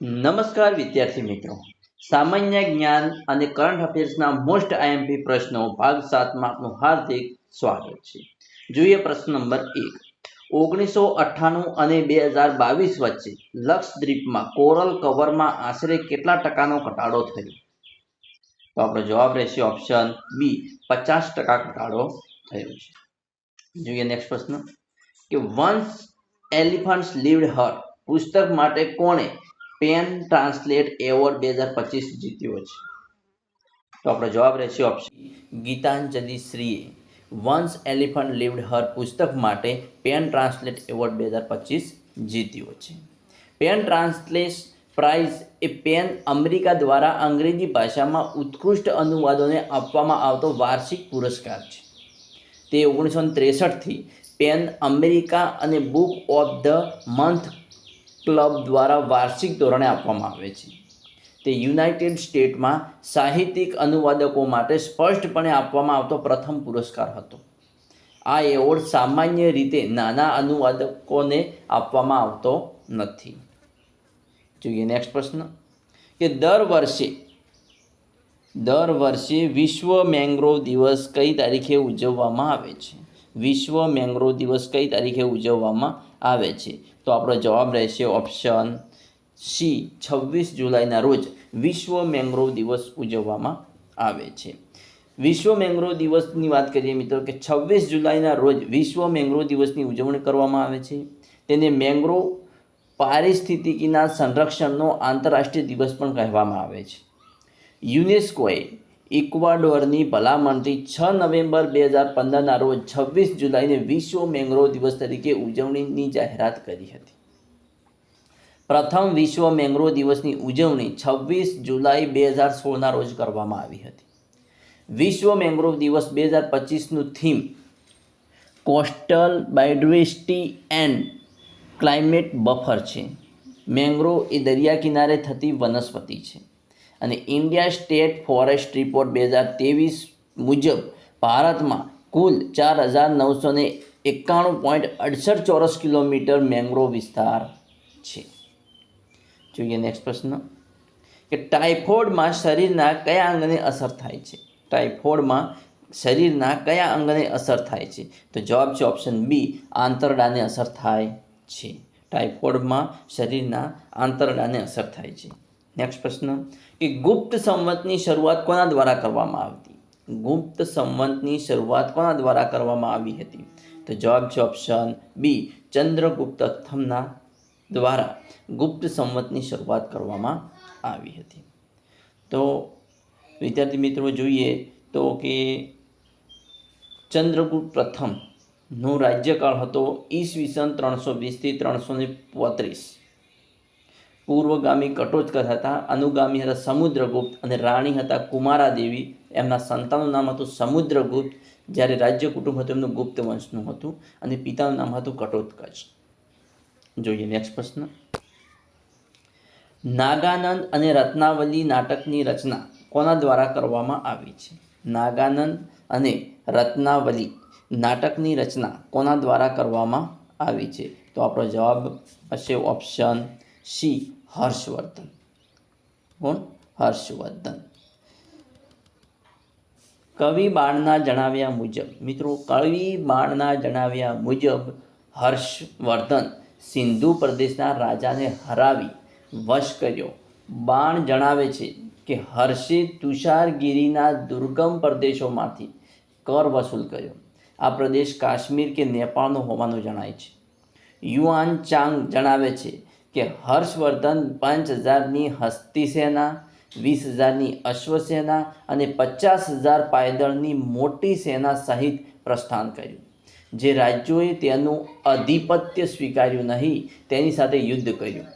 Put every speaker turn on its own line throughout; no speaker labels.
નમસ્કાર વિદ્યાર્થી મિત્રો. સામાન્ય જ્ઞાન અને કરંટ અફેર્સના મોસ્ટ આઈએમપી પ્રશ્નો ભાગ સાતમાં આપનું હાર્દિક સ્વાગત છે. જોઈએ પ્રશ્ન નંબર એક. ઓગણીસો અઠ્ઠાણું અને બે હજાર બાવીસ વચ્ચે લક્ષદ્વીપમાં કોરલ કવરમાં આશરે કેટલા ટકાનો ઘટાડો થયો? તો આપણો જવાબ રહેશે ઓપ્શન બી પચાસ ટકા ઘટાડો થયો છે. જોઈએ નેક્સ્ટ પ્રશ્ન. કે વન્સ એલિફન્ટ્સ લીવડ હર પુસ્તક માટે કોણે પેન ટ્રાન્સલેટ એવોર્ડ બે હજાર પચીસ જીત્યો છે. તો આપણો જવાબ રહેશે ઓપ્શન ગીતાંજલિ શ્રીએ વન્સ એલિફન્ટ લીવડ હર પુસ્તક માટે પેન ટ્રાન્સલેટ એવોર્ડ બે હજાર પચીસ જીત્યો છે. પેન ટ્રાન્સલેટ પ્રાઇઝ એ પેન અમેરિકા દ્વારા અંગ્રેજી ભાષામાં ઉત્કૃષ્ટ અનુવાદોને આપવામાં આવતો વાર્ષિક પુરસ્કાર છે. તે ઓગણીસો ત્રેસઠથી પેન અમેરિકા અને book of the month club દ્વારા વાર્ષિક ધોરણે આપવામાં આવે છે. તે યુનાઇટેડ સ્ટેટમાં સાહિત્યિક અનુવાદકો માટે સ્પષ્ટપણે આપવામાં આવતો પ્રથમ પુરસ્કાર હતો. આ એવોર્ડ સામાન્ય રીતે નાના અનુવાદકોને આપવામાં આવતો નથી. જોઈએ નેક્સ્ટ પ્રશ્ન. કે દર વર્ષે દર વર્ષે વિશ્વ મેંગ્રોવ દિવસ કઈ તારીખે ઉજવવામાં આવે છે? વિશ્વ મેંગ્રોવ દિવસ કઈ તારીખે ઉજવવામાં આવે છે? તો આપણો જવાબ રહેશે ઓપ્શન સી છવ્વીસ જુલાઈના રોજ વિશ્વ મેંગ્રોવ દિવસ ઉજવવામાં આવે છે. વિશ્વ મેંગ્રોવ દિવસની વાત કરીએ મિત્રો કે છવ્વીસ જુલાઈના રોજ વિશ્વ મેંગ્રોવ દિવસની ઉજવણી કરવામાં આવે છે. તેને મેંગ્રોવ પારિસ્થિતિકીના સંરક્ષણનો આંતરરાષ્ટ્રીય દિવસ પણ કહેવામાં આવે છે. યુનેસ્કોએ ઇક્વાડોરની ભલામણથી છ નવેમ્બર બે હજાર પંદરના રોજ છવ્વીસ જુલાઈને વિશ્વ મેંગ્રોવ દિવસ તરીકે ઉજવણીની જાહેરાત કરી હતી. પ્રથમ વિશ્વ મેંગ્રોવ દિવસની ઉજવણી છવ્વીસ જુલાઈ બે હજાર સોળના રોજ કરવામાં આવી હતી. વિશ્વ મેંગ્રોવ દિવસ બે હજાર પચીસનું theme coastal biodiversity and climate buffer છે. મેંગ્રોવ એ દરિયા કિનારે થતી વનસ્પતિ છે. અને ઇન્ડિયા સ્ટેટ ફોરેસ્ટ રિપોર્ટ બે હજાર ત્રેવીસ મુજબ ભારતમાં કુલ ચાર હજાર નવસો ને એકાણું પોઈન્ટ અડસઠ ચોરસ કિલોમીટર મેંગ્રોવ વિસ્તાર છે. જોઈએ નેક્સ્ટ પ્રશ્ન. કે ટાઇફોઇડમાં શરીરના કયા અંગને અસર થાય છે? ટાઇફોઇડમાં શરીરના કયા અંગને અસર થાય છે? તો જવાબ છે ઓપ્શન બી આંતરડાને અસર થાય છે. ટાઇફોઇડમાં શરીરના આંતરડાને અસર થાય છે. નેક્સ્ટ પ્રશ્ન, કે ગુપ્ત સંવતની શરૂઆત કોના દ્વારા કરવામાં આવતી? ગુપ્ત સંવતની શરૂઆત કોના દ્વારા કરવામાં આવી હતી? તો જવાબ છે ઓપ્શન બી ચંદ્રગુપ્ત પ્રથમના દ્વારા ગુપ્ત સંવતની શરૂઆત કરવામાં આવી હતી. તો વિદ્યાર્થી મિત્રો જોઈએ તો કે ચંદ્રગુપ્ત પ્રથમનો રાજ્યકાળ હતો ઈસવીસન ત્રણસો વીસથી ત્રણસો ને પોત્રીસ. પૂર્વગામી કટોચકર હતા, અનુગામી હતા સમુદ્રગુપ્ત અને રાણી હતા કુમારા દેવી એમના સંતાનનું નામ હતું સમુદ્રગુપ્ત, જ્યારે રાજ્ય કુટુંબ હતું, એમનું ગુપ્ત વંશનું હતું અને પિતાનું નામ હતું કટોત્કચ જોઈએ નેક્સ્ટ પ્રશ્ન. નાગાનંદ અને રત્નાવલી નાટકની રચના કોના દ્વારા કરવામાં આવી છે? નાગાનંદ અને રત્નાવલી નાટકની રચના કોના દ્વારા કરવામાં આવી છે? તો આપણો જવાબ હશે ઓપ્શન સી હર્ષવર્ધન. કોણ? હર્ષવર્ધન. કવિ બાણના જણાવ્યા મુજબ, મિત્રો, કવિ બાણના જણાવ્યા મુજબ હર્ષવર્ધન સિંધુ પ્રદેશના રાજાને હરાવી વશ કર્યો. બાણ જણાવે છે કે હર્ષે તુષારગીરીના દુર્ગમ પ્રદેશોમાંથી કર વસૂલ કર્યો. આ પ્રદેશ કાશ્મીર કે નેપાળનો હોવાનું જણાય છે. યુઆન ચાંગ જણાવે છે કે હર્ષવર્ધન પાંચ હજારની હસ્તી સેના વીસ હજારની અશ્વસેના અને પચાસ હજાર પાયદળની મોટી સેના સહિત પ્રસ્થાન કર્યું. જે રાજ્યોએ તેનું આધિપત્ય સ્વીકાર્યું નહીં, તેની સાથે યુદ્ધ કર્યું.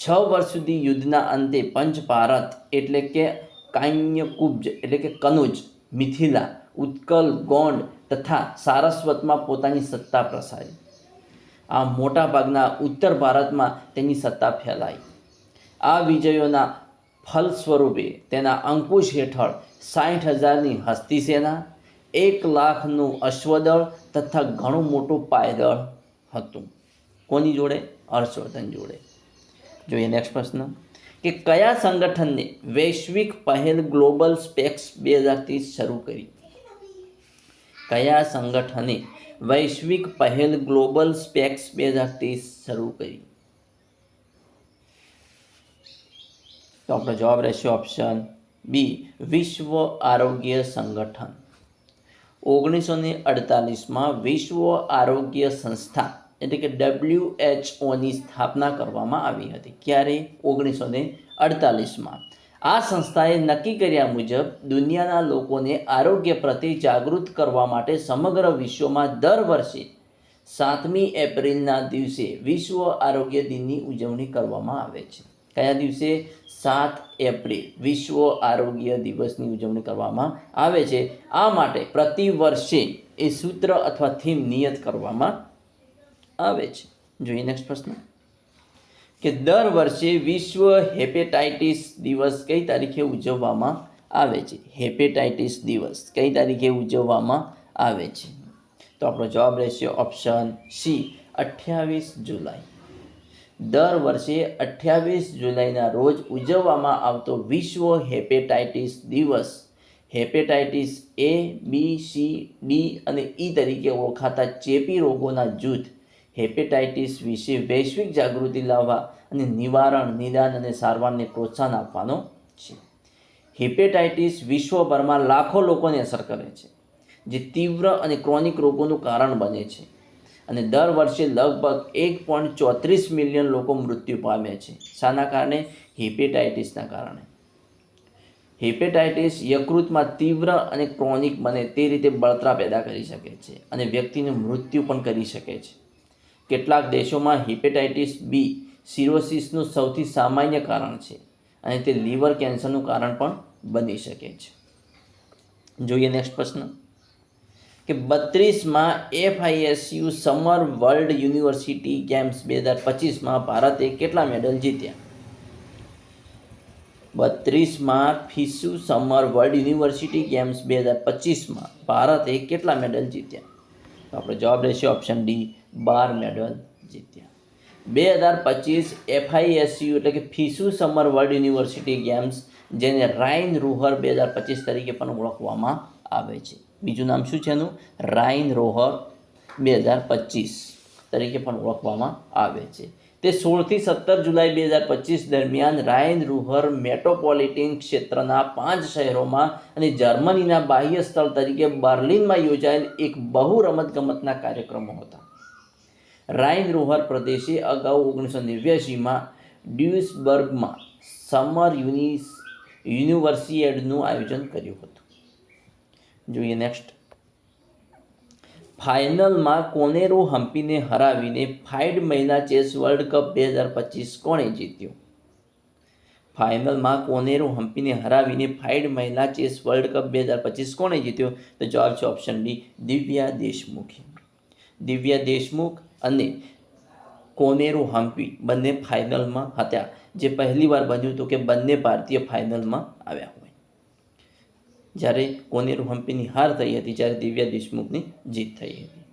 છ વર્ષ સુધી યુદ્ધના અંતે પંચ ભારત એટલે કે કાન્યકુબ્જ એટલે કે કનુજ, મિથિલા, ઉત્કલ ગોંડ તથા સારસ્વતમાં પોતાની સત્તા પ્રસારી. આ મોટાભાગના ઉત્તર ભારતમાં તેની સત્તા ફેલાઈ. આ વિજયોના ફલ સ્વરૂપે તેના અંકુશ હેઠળ સાઠ હજારની હસ્તી સેના એક લાખનું અશ્વદળ તથા ઘણું મોટું પાયદળ હતું. કોની જોડે? હર્ષવર્ધન જોડે. જોઈએ નેક્સ્ટ પ્રશ્ન. કે કયા સંગઠનને વૈશ્વિક પહેલ ગ્લોબલ સ્પેક્સ બે હજાર ત્રીસ શરૂ કરી? કયા સંગઠને વૈશ્વિક પહેલ ગ્લોબલ સ્પેક્સ બે હજાર ત્રીસ શરૂ કરી. તો આપણો જવાબ રહેશે ઓપ્શન બી, વિશ્વ આરોગ્ય સંગઠન. ઓગણીસો ને અડતાલીસમાં વિશ્વ આરોગ્ય સંસ્થા, એટલે કે ડબલ્યુ એચઓની સ્થાપના કરવામાં આવી હતી. ક્યારે? ઓગણીસો ને અડતાલીસમાં. આ સંસ્થાએ નક્કી કર્યા મુજબ દુનિયાના લોકોને આરોગ્ય પ્રત્યે જાગૃત કરવા માટે સમગ્ર વિશ્વમાં દર વર્ષે સાતમી એપ્રિલના દિવસે વિશ્વ આરોગ્ય દિનની ઉજવણી કરવામાં આવે છે. કયા દિવસે? સાત એપ્રિલ વિશ્વ આરોગ્ય દિવસની ઉજવણી કરવામાં આવે છે. આ માટે પ્રતિ વર્ષે એ સૂત્ર અથવા થીમ નિયત કરવામાં આવે છે. જોઈએ નેક્સ્ટ પ્રશ્ન. કે દર વર્ષે વિશ્વ હેપેટાઇટિસ દિવસ કઈ તારીખે ઉજવવામાં આવે છે? હેપેટાઇટિસ દિવસ કઈ તારીખે ઉજવવામાં આવે છે? તો આપણો જવાબ રહેશે ઓપ્શન સી, અઠ્યાવીસ જુલાઈ. દર વર્ષે અઠ્યાવીસ જુલાઈના રોજ ઉજવવામાં આવતો વિશ્વ હેપેટાઇટિસ દિવસ hepatitis A, B, C, D અને ઈ તરીકે ઓળખાતા ચેપી રોગોના જૂથ હેપેટાઇટિસ વિશે વૈશ્વિક જાગૃતિ લાવવા અને નિવારણ, નિદાન અને સારવારને પ્રોત્સાહન આપવાનો છે. હેપેટાઇટિસ વિશ્વભરમાં લાખો લોકોને અસર કરે છે, જે તીવ્ર અને ક્રોનિક રોગોનું કારણ બને છે અને દર વર્ષે લગભગ એક પોઈન્ટ ચોત્રીસ મિલિયન લોકો મૃત્યુ પામે છે. શાના કારણે હેપેટાઇટિસના કારણે. હેપેટાઇટિસ યકૃતમાં તીવ્ર અને ક્રોનિક બને તે રીતે બળતરા પેદા કરી શકે છે અને વ્યક્તિનું મૃત્યુ પણ કરી શકે છે. કેટલાક દેશોમાં હિપેટાઇટિસ બી સિરોસિસનું સૌથી સામાન્ય કારણ છે અને તે લીવર કેન્સરનું કારણ પણ બની શકે છે. જોઈએ નેક્સ્ટ પ્રશ્ન. કે બત્રીસમાં FISU summer world university games બે હજાર પચીસમાં ભારતે કેટલા મેડલ જીત્યા? બત્રીસમાં FISU summer world university games બે હજાર પચીસમાં ભારતે કેટલા મેડલ જીત્યા? તો આપણો જવાબ રહેશે ઓપ્શન ડી બાર મેડલ જીત્યા. બે હજાર પચીસ એફઆઈએસયુ એટલે કે FISU summer world university games જેને રાઇન રોહર બે હજાર પચીસ તરીકે પણ ઓળખવામાં આવે છે. બીજું નામ શું છે એનું? રાઇન રોહર બે હજાર પચીસ તરીકે પણ ઓળખવામાં આવે છે. તે સોળથી સત્તર જુલાઈ બે હજાર પચીસ દરમિયાન રાયન રૂહર મેટ્રોપોલિટીન ક્ષેત્રના પાંચ શહેરોમાં અને જર્મનીના બાહ્ય સ્થળ તરીકે બર્લિનમાં યોજાયેલ એક બહુ રમતગમતના કાર્યક્રમો હતા. રાઇન રોહર પ્રદેશે અગાઉ ઓગણીસો નેવ્યાસીમાં ડ્યુસબર્ગમાં સમર યુનિસ, યુનિવર્સિએડનું આયોજન કર્યું હતું. જોઈએ નેક્સ્ટ. ફાઇનલમાં કોનેરો હમ્પીને હરાવીને ફાઇડ મહિલા ચેસ વર્લ્ડ કપ બે હજાર પચીસ કોણે જીત્યો? ફાઇનલમાં કોનેરો હમ્પીને હરાવીને ફાઇડ મહિલા ચેસ વર્લ્ડ કપ બે હજાર પચીસ કોણે જીત્યો? તો જવાબ છે ઓપ્શન ડી, દિવ્યા દેશમુખે. દિવ્યા દેશમુખ અને કોનેરો હમ્પી બંને ફાઇનલમાં હતા. જે પહેલીવાર બન્યું હતું કે બંને ભારતીય ફાઇનલમાં આવ્યા હોય. જ્યારે કોનેરુ હમ્પીની હાર થઈ હતી જ્યારે દિવ્યા દેશમુખની જીત થઈ હતી.